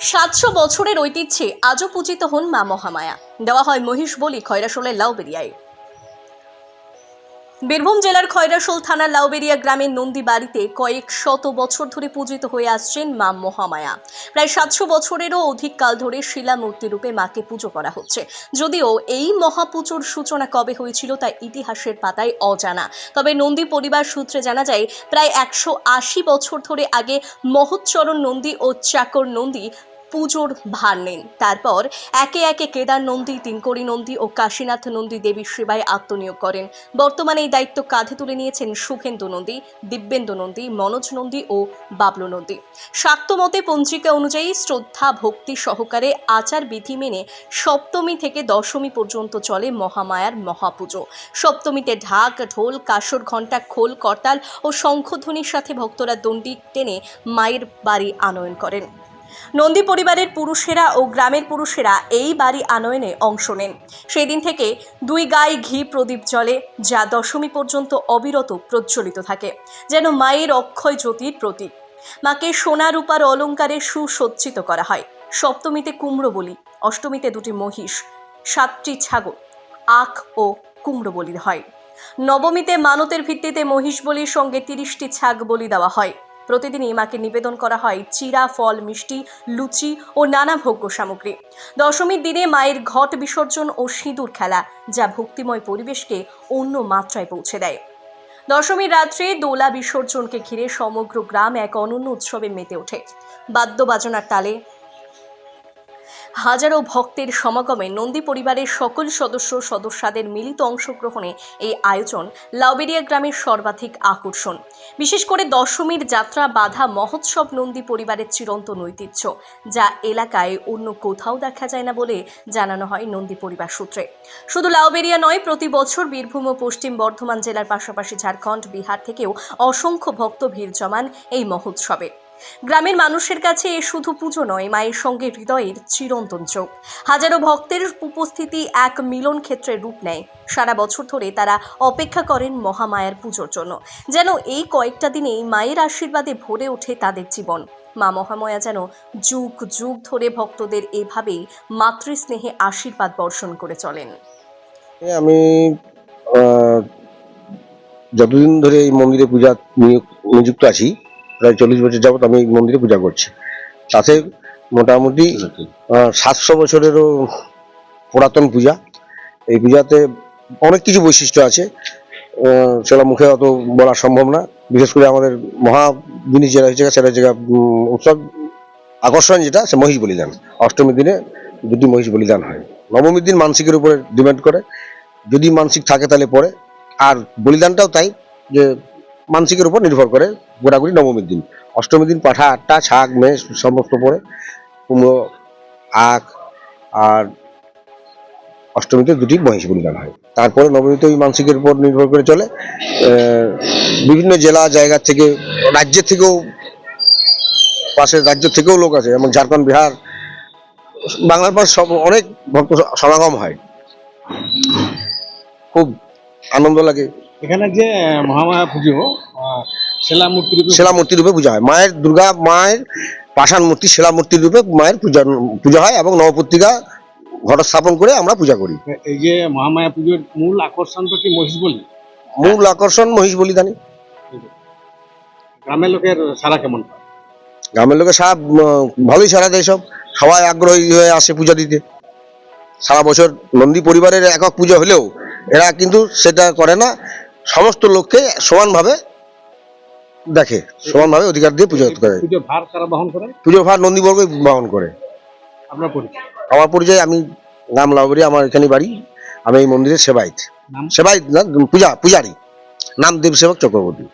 সাতশো বছরের ঐতিহ্যে আজও পূজিত হন মা মহামায়া। দেওয়া হয় মহিষ বলি খয়রাশোলের লাউবেরিয়ায়। বীরভূম জেলার খয়রাশোল থানার লাউবেরিয়া গ্রামের নন্দী বাড়িতে কয়েক শত বছর ধরে পূজিত হয়ে আসছেন মা মহামায়া। প্রায় সাতশো বছরেরও অধিক কাল ধরে শিলা মূর্তি রূপে মাকে পুজো করা হচ্ছে। যদিও এই মহাপুজোর সূচনা কবে হয়েছিল তা ইতিহাসের পাতায় অজানা। তবে নন্দী পরিবার সূত্রে জানা যায়, প্রায় একশো আশি বছর ধরে আগে মহোচ্চরণ নন্দী ও চাকর নন্দী পুজোর ভার নেন। তারপর একে একে কেদার নন্দী, তিনকড়ি নন্দী ও কাশীনাথ নন্দী দেবীর সেবায় আত্মনিয়োগ করেন। বর্তমানে এই দায়িত্ব কাঁধে তুলে নিয়েছেন সুখেন্দু নন্দী, দিব্যেন্দু নন্দী, মনোজ নন্দী ও বাবলু নন্দী। শাক্তমতে পঞ্জিকা অনুযায়ী শ্রদ্ধা, ভক্তি সহকারে আচার বিধি মেনে সপ্তমী থেকে দশমী পর্যন্ত চলে মহামায়ার মহাপুজো। সপ্তমীতে ঢাক, ঢোল কাসর ঘণ্টা, খোল, করতাল ও শঙ্খধ্বনির সাথে ভক্তরা দণ্ডি টেনে মায়ের বাড়ি আনয়ন করেন। নন্দী পরিবারের পুরুষেরা ও গ্রামের পুরুষেরা এই বাড়ি আনয়নে অংশ নেন। সেই দিন থেকে দুই গায়ে ঘি প্রদীপ জ্বলে, যা দশমী পর্যন্ত অবিরত প্রজ্বলিত থাকে, যেন মায়ের অক্ষয় জ্যোতির প্রতীক। মাকে সোনা রূপার অলঙ্কারে সুসজ্জিত করা হয়। সপ্তমীতে কুমড়ো বলি, অষ্টমীতে দুটি মহিষ, সাতটি ছাগল, আখ ও কুমড়ো বলি হয়। নবমীতে মানতের ভিত্তিতে মহিষ বলির সঙ্গে তিরিশটি ছাগ বলি দেওয়া হয়। প্রতিদিনই মাকে নিবেদন করা হয় চিরা, ফল, মিষ্টি, লুচি ও নানা ভোগ্য সামগ্রী। দশমীর দিনে মায়ের ঘট বিসর্জন ও সিঁদুর খেলা, যা ভক্তিময় পরিবেশকে অন্য মাত্রায় পৌঁছে দেয়। দশমীর রাত্রে দোলা বিসর্জনকে ঘিরে সমগ্র গ্রাম এক অনন্য উৎসবে মেতে ওঠে। বাদ্যবাজনার তালে হাজারো ভক্তের সমাগমে নন্দী পরিবারের সকল সদস্য সদস্যদের মিলিত অংশগ্রহণে এই আয়োজন লাউবেরিয়া গ্রামের সর্বাধিক আকর্ষণ। বিশেষ করে দশমীর যাত্রা বাধা মহোৎসব নন্দী পরিবারের চিরন্তন ঐতিহ্য, যা এলাকায় অন্য কোথাও দেখা যায় না বলে জানানো হয় নন্দী পরিবার সূত্রে। শুধু লাউবেরিয়া নয়, প্রতি বছর বীরভূম ও পশ্চিম বর্ধমান জেলার পাশাপাশি ঝাড়খণ্ড, বিহার থেকেও অসংখ্য ভক্ত ভিড় জমান এই মহোৎসবে। গ্রামের মানুষের কাছে এ শুধু পুজো নয়, মায়ের সঙ্গে হৃদয়ের চিরন্তন চোখ হাজারো ভক্তের উপস্থিতি এক মিলন ক্ষেত্রে রূপ নেয়। সারা বছর ধরে তারা অপেক্ষা করেন মহামায়ার পুজোর জন্য। যেন এই কয়েকটা দিনেই মায়ের আশীর্বাদে ভরে ওঠে তাদের জীবন। মা মহাময়া যেন যুগ যুগ ধরে ভক্তদের এভাবেই মাতৃস্নেহে আশীর্বাদ বর্ষণ করে চলেন। আমি যতদিন ধরে এই মন্দিরে পূজা নিযুক্ত আছি প্রায় চল্লিশ বছর যাবত আমি এই মন্দিরে পূজা করছি। তাতে মোটামুটি সাতশো বছরেরও পুরাতন পূজা। এই পূজাতে অনেক কিছু বৈশিষ্ট্য আছে। সেটা মুখে অত বলা সম্ভব না। বিশেষ করে আমাদের মহা জিনিস যেটা হয়েছে, সেটা হচ্ছে উৎসব আকর্ষণ যেটা, সে মহিষ বলিদান। অষ্টমীর দিনে দুটি মহিষ বলিদান হয়। নবমীর দিন মানসিকের উপরে ডিপেন্ড করে। যদি মানসিক থাকে তাহলে পরে। আর বলিদানটাও তাই যে মানসিকের উপর নির্ভর করে গোটাগুটি নবমীর দিন। অষ্টমীর দিন পাঠা, আটটা ছাগ মেষ, সমস্ত পরে কুমড়ো, আখ, আর অষ্টমীতে দুটি মহিষ বলিদান হয়। তারপরে নবমীতে ওই মানসিকের উপর নির্ভর করে চলে। বিভিন্ন জেলা, জায়গা থেকে রাজ্যের থেকেও, পাশের রাজ্য থেকেও লোক আছে যেমন ঝাড়খণ্ড, বিহার, বাংলার পাশ সব অনেক ভক্ত সমাগম হয়। খুব আনন্দ লাগে। এখানে যে মহামায়া পুজো আহ, শিলা মূর্তি রূপে শিলা মূর্তি রূপে পূজা হয়। মায়ের দুর্গা মায়ের পাষাণ মূর্তি শিলা মূর্তি রূপে মায়ের পূজা পূজা হয় এবং নবপত্রিকা ঘট স্থাপন করে আমরা পূজা করি। এই যে মহামায়া পুজোর মূল আকর্ষণটা কি মহিষ বলি? মূল আকর্ষণ মহিষ বলিদানি গ্রামের লোকের সারা কেমন? গ্রামের লোকের সারা ভালোই সারা দেয় সব। সবাই আগ্রহী হয়ে আসে পূজা দিতে। সারা বছর নন্দী পরিবারের একক পুজো হলেও এরা কিন্তু সেটা করে না। সমস্ত লোককে সমানভাবে দেখে সমানভাবে অধিকার দিয়ে পুজো করে। পুজো ভার কারা বহন করে? পুজো ভার নন্দীবর্গই বহন করে। আপনার পরিচয়? আমার পরিচয় আমি নাম লাউবরি আমার এখানে বাড়ি। আমি এই মন্দিরের সেবাইত সেবায়িত না পূজা পূজারী। নাম দেব সেবক চক্রবর্তী।